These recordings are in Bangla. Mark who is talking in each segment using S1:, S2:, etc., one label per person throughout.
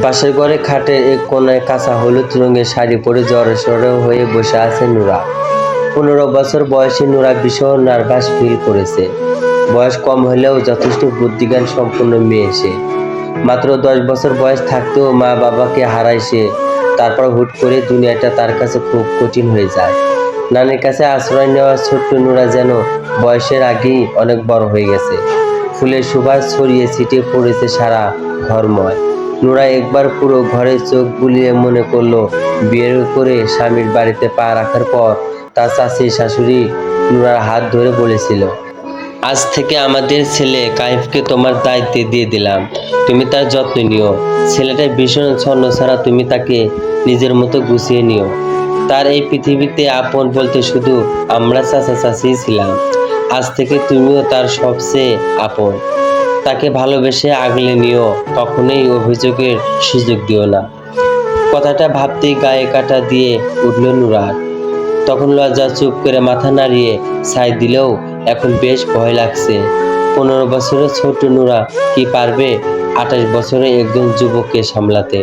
S1: পাশের ঘরে খাটের এক কোনায় কাঁচা হলুদ রঙের শাড়ি পরে সরে হয়ে বসে আছে নুরা। পনেরো বছর বয়সে নুরা ভীষণ নার্ভাস ফিল করেছে। বয়স কম হলেও যথেষ্ট বুদ্ধিজ্ঞান সম্পন্ন মেয়ে সে। মাত্র দশ বছর বয়স থাকতেও মা বাবাকে হারায় সে। তারপর হুট করে দুনিয়াটা তার কাছে খুব কঠিন হয়ে যায়। নানির কাছে আশ্রয় নেওয়া ছোট্ট নুরা যেন বয়সের আগেই অনেক বড় হয়ে গেছে। ফুলের সুবাস ছড়িয়ে ছিটিয়ে পড়েছে সারা ঘরময়। নুরা একবার পুরো ঘরে চোখ বুলিয়ে মনে করল, বিয়ের করে স্বামীর বাড়িতে পা রাখার পর তার চাষি শাশুড়ি নুরার হাত ধরে বলেছিল, আজ থেকে আমাদের ছেলে কাইফকে তোমার দায়িত্বে দিয়ে দিলাম। তুমি তার যত্ন নিও। ছেলেটা ভীষণ ছন্ন ছাড়া তুমি তাকে নিজের মতো গুছিয়ে নিও। তার এই পৃথিবীতে আপন বলতে শুধু আমরা চাচা চাচি ছিলাম। আজ থেকে তুমিও তার সবচেয়ে আপন। তাকে ভালোবেসে আগলে নিও, কখনোই অভিযোগের সুযোগ দিও না। কথাটা ভাবতেই গায়ে কাটা দিয়ে উঠল নুরার তখন লজ্জা চুপ করে মাথা নাড়িয়ে ছাই দিলেও এখন বেশ ভয় লাগছে। পনেরো বছরের ছোট নুরা কি পারবে আঠাশ বছরে একজন যুবককে সামলাতে?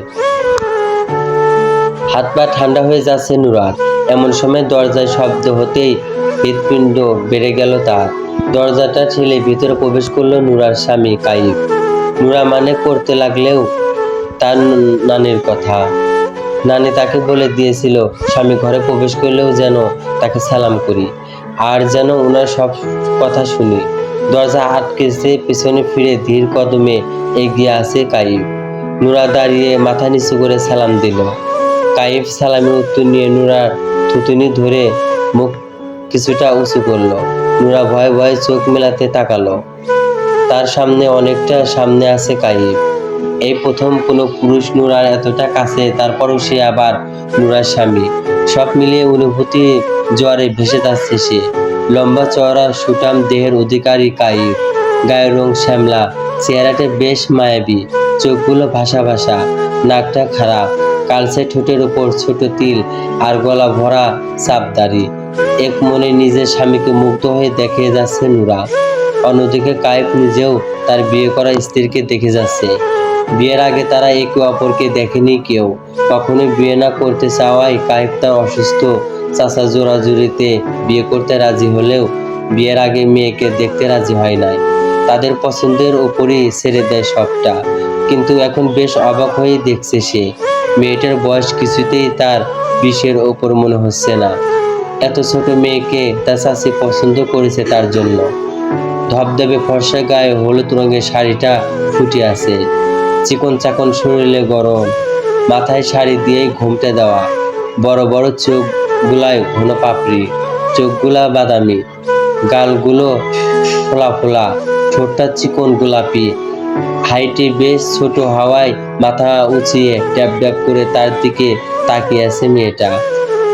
S1: হাত পা ঠান্ডা হয়ে যাচ্ছে নুরার এমন সময় দরজায় শব্দ হতেই হৃৎপিণ্ড বেড়ে গেল তার। দরজাটা ঠেলে ভিতরে প্রবেশ করল নুরার স্বামী কাইফ নুরা মানে করতে লাগলেও তার নানির কথা। নানি তাকে বলে দিয়েছিল, স্বামী ঘরে প্রবেশ করলেও যেন তাকে সালাম করি, আর যেন ওনার সব কথা শুনি। দরজা আটকেছে, পিছনে ফিরে ধীর কদমে এগিয়ে আসে কাইফ নুরা দাঁড়িয়ে মাথা নিচু করে সালাম দিল। কাইফ সালামের উত্তর নিয়ে নুরার থুতুনি ধরে মুখ কিছুটা উঁচু করল। নুরা ভয়ে ভয়ে চোখ মেলাতে তাকালো। তার সামনে অনেকটা সামনে আছে কাইফ এই প্রথম কোনো পুরুষ নুরার এতটা কাছে, তারপরও সে আবার নুরার স্বামী। সব মিলিয়ে অনুভূতি জ্বরে ভেসে যাচ্ছে সে। লম্বা চওড়া সুটাম দেহের অধিকারী কাইফ গায়ের রং শ্যামলা, চেহারাটা বেশ মায়াবী, চোখগুলো ভাসা ভাসা, নাকটা খারাপ। কালসে ঠোঁটের উপর ছোট তিল আর গলা ভরা চাপদারি এক মনে নিজের স্বামীকে মুগ্ধ হয়ে দেখে যাচ্ছে নুরা। অন্যদিকে কায়েব নিজেও তার বিয়ে করা স্ত্রীকে দেখে যাচ্ছে। বিয়ের আগে তারা একে অপরকে দেখেনি কেউ। কখনো বিয়ে না করতে চাওয়ায় কায়েব তার অসুস্থ চাচা জোরাজুরিতে বিয়ে করতে রাজি হলেও বিয়ের আগে মেয়েকে দেখতে রাজি হয় নাই। তাদের পছন্দের ওপরই ছেড়ে দেয় সবটা। কিন্তু এখন বেশ অবাক হয়ে দেখছে সে। মেয়েটার বয়স কিছুতেই তার বিশের ওপর মনে হচ্ছে না। এত ছোট মেয়েকে তার চাষি পছন্দ করেছে তার জন্য। ধবধবে ফর্সা গায়ে হলুদ রঙের শাড়িটা ফুটে আছে। চিকন চাকন শরীরে গরম। মাথায় শাড়ি দিয়েই ঘুমতে দেওয়া। বড় বড় চোখ গুলায় ঘন পাপড়ি। চোখগুলা বাদামি। গালগুলো ফোলা ফোলা। ঠোঁটটা চিকন গোলাপি। হাইটে বেশ ছোট হাওয়ায় মাথা উঁচিয়ে ড্যাব ড্যাব করে তার দিকে তাকিয়ে আছে মেয়েটা।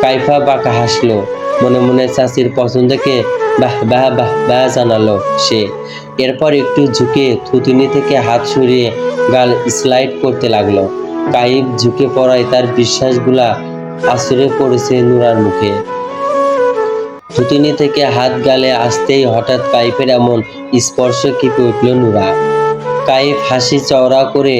S1: কাইফা বাঁকা হাসলো। মনে মনে চাষির পছন্দকে বাহ বাহ বাহ বাহ জানালো সে। এরপর একটু ঝুঁকে থুতুনি থেকে হাত সরিয়ে গাল স্লাইড করতে লাগল। কাইফ ঝুঁকে পড়ায় তার বিশ্বাসগুলা আশ্রয় পড়েছে নুরার মুখে। থুতুনি থেকে হাত গালে আসতেই হঠাৎ কাইফের এমন স্পর্শ কেঁপে উঠল নুরা। কাইফ হাসি চওড়া করে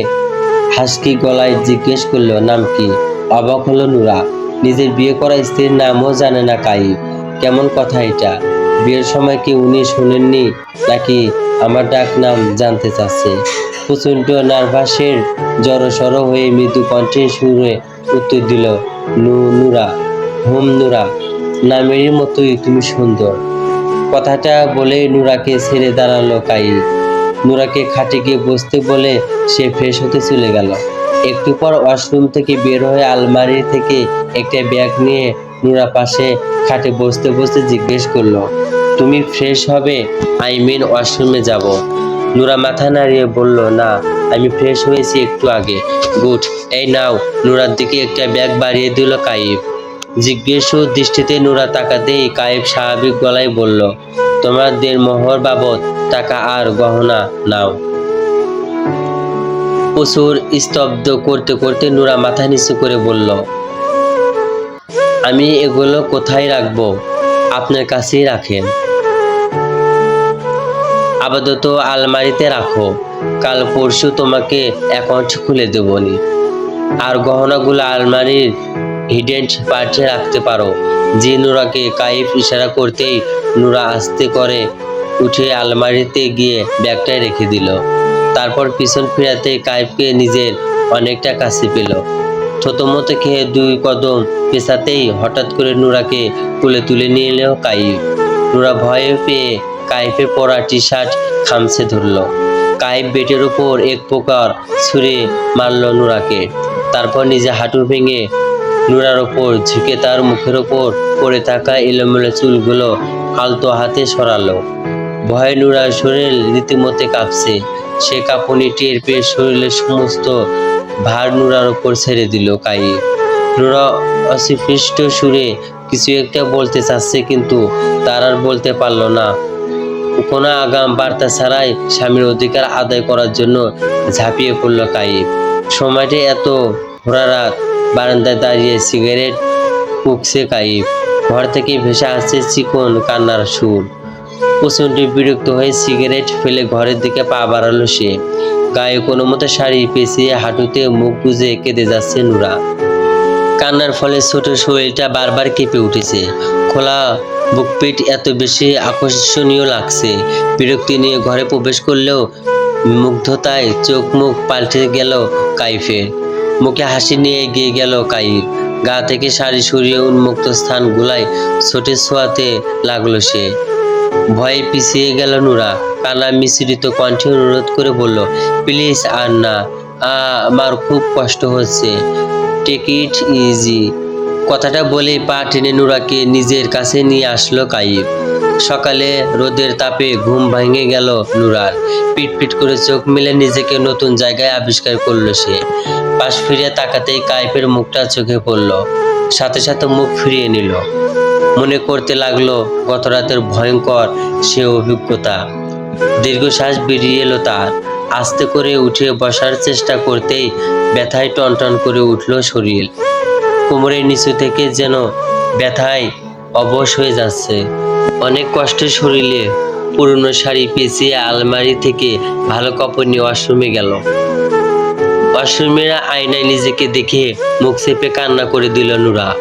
S1: হাসকি গলায় জিজ্ঞেস করল, নাম কি? অবাক হলো নুরা। নিজের বিয়ে করা স্ত্রীর নামও জানে না কাইফ কেমন কথা এটা? বিয়ের সময় কি উনি শুনেননি নাকি আমার ডাক নাম জানতে চাচ্ছে? প্রচণ্ড নার্ভাসের জড়সড় হয়ে মৃদু কণ্ঠে সুরে উত্তর দিল, নু, নুরা, হুম, নুরা, নামেরই মতোই তুমি সুন্দর। কথাটা বলে নুরাকে ছেড়ে দাঁড়াল কাইফ নুরাকে খাটে গিয়ে বসতে বলে সে ফ্রেশ হতে চলে গেল। একটু পর ওয়াশরুম থেকে বের হয়ে আলমারি থেকে একটা ব্যাগ নিয়ে নুরা পাশে খাটে বসতে বসতে জিজ্ঞেস করল, তুমি ফ্রেশ হবে? আই মিন ওয়াশরুমে যাব। নুরা মাথা নাড়িয়ে বলল, না, আমি ফ্রেশ হয়েছি একটু আগে। গুড, এই নাও। নুরার দিকে একটা ব্যাগ বাড়িয়ে দিল কাইফ জিজ্ঞেসু দৃষ্টিতে নুরা তাকাতেই কায়েব স্বাভাবিক গলায় বলল তোমার দের মোহর বাবদ টাকা আর গহনা নাও। প্রচুর স্তব্ধ করতে করতে নুরা মাথা নিচু করে বলল, আমি এগুলো কোথায় রাখব? আপনার কাছেই রাখেন। আপাতত আলমারিতে রাখো। কাল পরশু তোমাকে অ্যাকাউন্ট খুলে দেবনি আর গহনাগুলো আলমারির হিডেন পার্টে রাখতে পারো। যে নুরাকে কাইফ ইশারা করতেই নুরা আস্তে করে উঠে আলমারিতে গিয়ে ব্যাগটায় রেখে দিল। তারপর পিছন ফিরাতে কাইফকে নিজের অনেকটা কাছে পেল। থতমত খেয়ে দুই কদম পেছাতেই হঠাৎ করে নুরাকে কোলে তুলে নিয়ে এলো কাইফ। নুরা ভয়ে পেয়ে কাইফে পরা টি শার্ট খামছে ধরলো। কাইফ বেটের উপর এক প্রকার ছুঁড়ে মারল নুরাকে। তারপর নিজে হাঁটু ভেঙে নুরার ওপর ঝুঁকে তার মুখের ওপর পড়ে থাকা এলোমেলো চুলগুলো আলতো হাতে সরালো। ভয়ে নুরার শরীর রীতিমতে কাঁপছে। সে কাঁপুনি টের পেয়ে শরীরের সমস্ত ভার নুরার ওপর ছেড়ে দিল কাইফ নুরা অস্পৃষ্ট সুরে কিছু একটা বলতে চাচ্ছে কিন্তু তার আর বলতে পারল না। কোনো আগাম বার্তা ছাড়াই স্বামীর অধিকার আদায় করার জন্য ঝাঁপিয়ে পড়ল কাইফ সময়টি এত ভোরা রাত বারান্দায় দাঁড়িয়ে সিগারেট ফুকছে কাইফ। ঘর থেকে ভেসে আসছে চিকন কান্নার সুর। প্রচণ্ড বিরক্ত হয়ে সিগারেট ফেলে ঘরের দিকে পা বাড়ালো সে। গায়ে কোনো মতো শাড়ি পেঁচিয়ে হাঁটুতে মুখ গুজে কেঁদে যাচ্ছে নুরা। কান্নার ফলে ছোট শরীরটা বারবার কেঁপে উঠেছে। খোলা বুকপিট এত বেশি আকর্ষণীয় লাগছে। বিরক্তি নিয়ে ঘরে প্রবেশ করলেও মুগ্ধতায় চোখ মুখ পাল্টে গেল কাইফের। মুখে হাসি নিয়ে এগিয়ে গেল কাইফ গা থেকে শাড়ি সরিয়ে উন্মুক্ত স্থানগুলায় ছোটে ছোঁয়াতে লাগল সে। ভয়ে পিছিয়ে গেল নুরা। কানা মিশ্রিত কণ্ঠে অনুরোধ করে বলল, প্লিজ আর না আমার খুব কষ্ট হচ্ছে। Take it easy. কথাটা বলে পা টেনে নুরাকে নিজের কাছে নিয়ে আসলো কাইফ সকালে রোদের তাপে ঘুম ভেঙে গেল নুরার। পিট পিট করে চোখ মেলে নিজেকে নতুন জায়গায় আবিষ্কার করল সে। পাশ ফিরে তাকাতেই কাইফের মুখটা চোখে পড়ল। সাথে সাথে মুখ ফিরিয়ে নিল। মনে করতে লাগল গত রাতের ভয়ঙ্কর সে অভিজ্ঞতা। দীর্ঘশ্বাস বেরিয়ে এলো তার। আস্তে করে উঠে বসার চেষ্টা করতেই ব্যথায় টনটন করে উঠল শরীর। কোমরের নিচু থেকে যেন ব্যথায় অবশ হয়ে যাচ্ছে। অনেক কষ্টে শরীরে পুরনো শাড়ি পেঁচিয়ে আলমারি থেকে ভালো কাপড় নিয়ে ওয়াশরুমে গেল। ওয়াশরুমের আয়নায় নিজেকে দেখে মুখ চেপে কান্না করে দিল নুরা।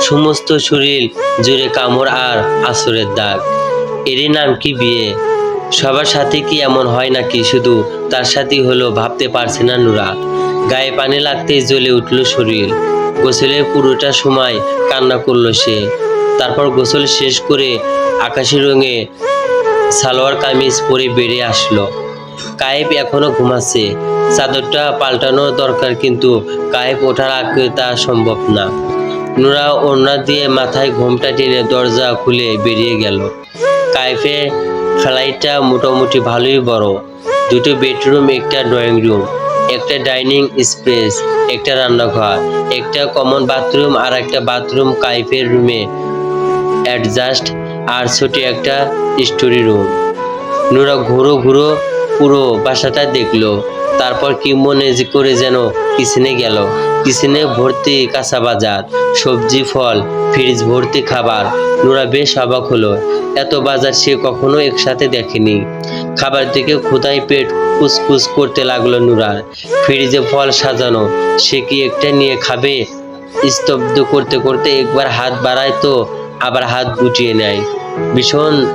S1: সমস্ত শরীর জুড়ে কামড় আর আসরের দাগ। এরই নাম কি বিয়ে? সবার সাথে কি এমন হয় নাকি শুধু তার সাথেই হলো ভাবতে পারছে না নুরা। গায়ে পানি লাগতেই জ্বলে উঠল শরীর। গোসলের পুরোটা সময় কান্না করল সে। তারপর গোসল শেষ করে আকাশি রঙে সালোয়ার কামিজ পরে বেরিয়ে আসলো। কায়েব এখনও ঘুমাচ্ছে। চাদরটা পাল্টানো দরকার, কিন্তু কায়েব ওঠার আগে তা সম্ভব না। নোরা ওড়না দিয়ে মাথায় ঘোমটা টেনে দরজা খুলে বেরিয়ে গেল। কাইফের ফ্লাইটটা মোটামুটি ভালোই বড়। দুটো বেডরুম, একটা ড্রয়িং রুম, একটা ডাইনিং স্পেস, একটা রান্নাঘর, একটা কমন বাথরুম আর একটা বাথরুম কাইফের রুমে অ্যাডজাস্ট আর ছোট একটা স্টোরি রুম। নোরা ঘুরো ঘুরো পুরো বাসাটা দেখল। তারপর কি মনে করে যেন কিচেনে গেল। কিচেনে ভর্তি কাঁচা বাজার, সবজি, ফল, ফ্রিজ ভর্তি খাবার। নোরা বেশ অবাক হলো। এত বাজার সে কখনো একসাথে দেখেনি। খাবার থেকে ক্ষুধায় পেট কুসকুস করতে লাগল নুরার। ফ্রিজে ফল সাজানো, সে কি একটা নিয়ে খাবে? স্তব্ধ করতে করতে একবার হাত বাড়ায় তো আবার হাত গুটিয়ে নেয়। ভীষণ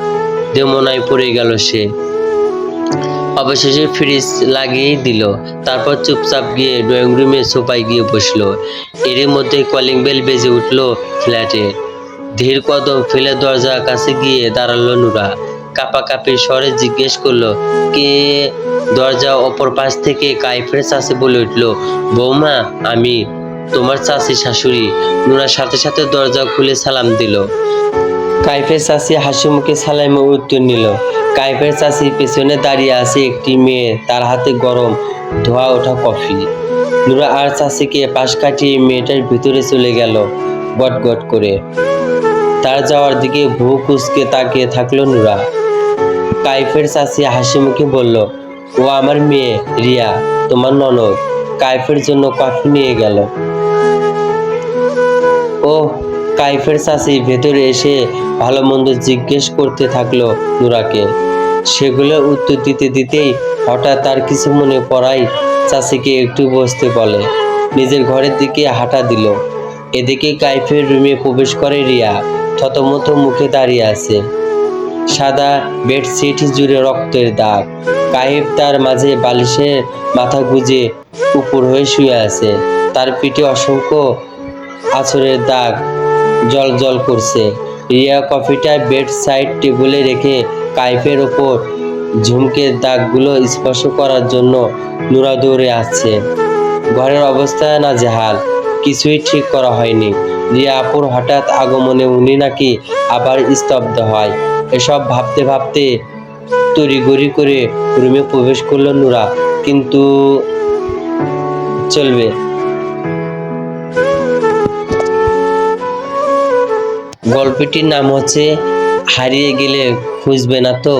S1: দেমনায় পড়ে গেল সে। অবশেষে ফ্রিজ লাগিয়েই দিল। তারপর চুপচাপ গিয়ে ড্রয়িং রুমে সোফায় গিয়ে বসল। এরই মধ্যে কলিং বেল বেজে উঠল ফ্ল্যাটে। ধীর কদম ফেলে দরজার কাছে গিয়ে দাঁড়াল নুরা। কাপাকাপি স্বরে জিজ্ঞেস করল, কে দরজা অপর পাশ থেকে কাইফের চাষে বলে উঠল? বৌমা, আমি। তোমার চাষি শাশুড়ি নুরার সাথে সাথে দরজা খুলে সালাম দিল। কাইফের চাষি হাসি মুখে সালামে উত্তর নিল। কাইফের চাষি পেছনে দাঁড়িয়ে আছে একটি মেয়ে, তার হাতে গরম ধোয়া ওঠা কফি। নুরা আর চাষিকে পাশ কাটিয়ে মেয়েটার ভিতরে চলে গেল গট গট করে। তার যাওয়ার দিকে ভূ কুচকে তাকিয়ে থাকল নুরা। কাইফের চাষি হাসি মুখে বলল, ও আমার মেয়ে, রিয়া, তোমার ননদ। কাইফের জন্য কফি নিয়ে গেল। ও কাইফের চাষি ভেতরে এসে ভালো মন্দ জিজ্ঞেস করতে থাকল নুরাকে। সেগুলো উত্তর দিতে দিতেই হঠাৎ তার কিছু মনে পড়াই চাষিকে একটু বসতে বলে। নিজের ঘরের দিকে হাঁটা দিল। এদিকে কাইফের রুমে প্রবেশ করে রিয়া। থতমত মুখে দাঁড়িয়ে আছে। সাদা বেডশিট জুড়ে রক্তের দাগ। কাইফ তার মাঝে বালিশে মাথা গুজে উপর হয়ে শুয়ে আছে। তার পিঠে অসংখ্য আছরের দাগ জল জল করছে। রিয়া কফিটা বেড সাইড টেবিলে রেখে কাইফের ওপর ঝুমকের দাগগুলো স্পর্শ করার জন্য নুরা দৌড়ে আসছে। ঘরের অবস্থা নাজেহাল, কিছুই ঠিক করা হয়নি। রিয়া আপুর হঠাৎ আগমনে উনি নাকি আবার স্তব্ধ হয়। এসব ভাবতে ভাবতে তড়িঘড়ি করে রুমে প্রবেশ করল নুরা, কিন্তু চলবে। গল্পটির নাম হচ্ছে হারিয়ে গেলে খুঁজবে না তো?